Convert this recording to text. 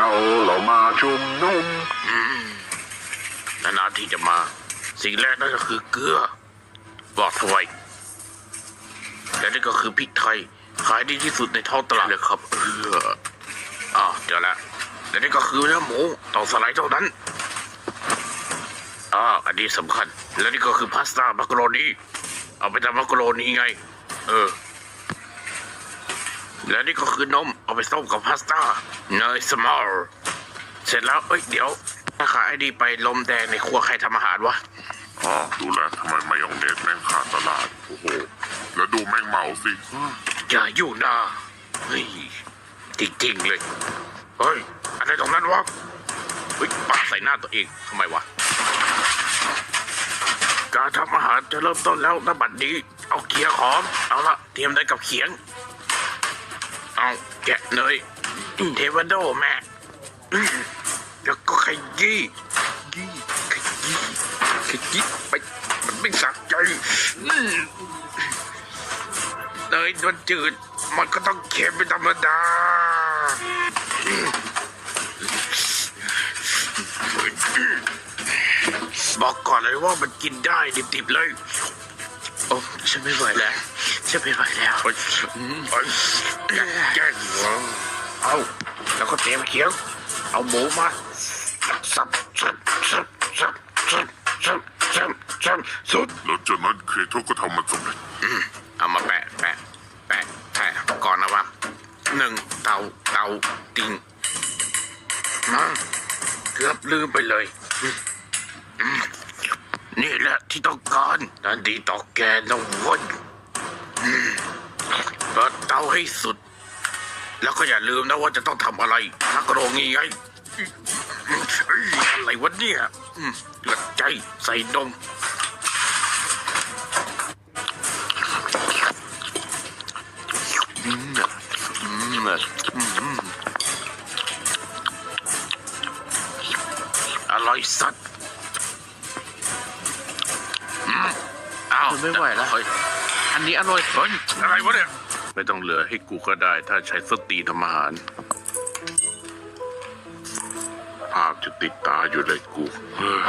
เราเรามาชุมนุมนานๆที่จะมา สิ่งแรกนั่นก็คือเกลือบลอดวยและนี่ก็คือพริกไทย ขายดีที่สุดในท้องตลาดเลยครับเอออ่าเดี๋ยวละและนี่ก็คือเนื้อหมูต้องสไลด์เท่านั้นอ่าอันนี้สำคัญ และนี่ก็คือพาสต้ามักโรนีเอาไปทำมักโรนีไง เออ และนี่ก็คือนมเอาไปต้มกับพาสต้าเนยสมอลเสร็จแล้วเอ้ยเดี๋ยวถ้าขายไอ้ดีไปลมแดงในครัวใครทำอาหารวะอ๋อดูแลวทำไมมายองเนสแม่งขาดตลาด โอ้โห แล้วดูแม่งเมาสิ อย่าอยู่นะเฮ้ยจริงๆเลย เฮ้ย อะไรตรงนั้นวะเฮ้ยปาใส่หน้าตัวเองทำไมวะ การทำอาหารจะเริ่มต้นแล้วนบัดนี้ เอาเคียร์หอม เอาละเตรียมได้กับเขียง เอาแกะเนยเทวโดแม่แล้วก็ขยี้ยี่ขยี้ขยี้ไปมันไม่สักใจเนยมันจืด มันก็ต้องเค็มเป็นธรรมดาบอกก่อนเลยว่ามันกินได้ดิบๆเลย โอ้ฉันไม่ไหวแล้ว ฉันไม่ไหวแล้วเฮ้ยเฮ้ยแกแกล้งเหรอเอาแล้วก็เตรียมเขียงเอาหมูมาสับสับสับสับสับสับสับสับสุดแล้วจากนั้นเคโทก็ทำมันสำเร็จเอามาแปะแปะแปะแปะก่อนนะวะหนึ่งเตาเตาติงมาเกือบลืมไปเลยอืมอืมนี่แหละที่ต้องการนันดีต่อแกนะเว้ย อืมเปิดเตาให้สุด แล้วก็อย่าลืมนะว่าจะต้องทำอะไรทักโรงงี้ไงอืมเอ้ยอะไรวะเนี่ยอืมหลักใจใส่นมอร่อยสัตว์อืมอ้าวทนไม่ไหวแล้ว อันนี้อร่อยเฮ้ยอะไรวะเนี่ย ไม่ต้องเหลือให้กูก็ได้ ถ้าใช้สติทำอาหารภาพจะติดตาอยู่เลยกูเฮ้ย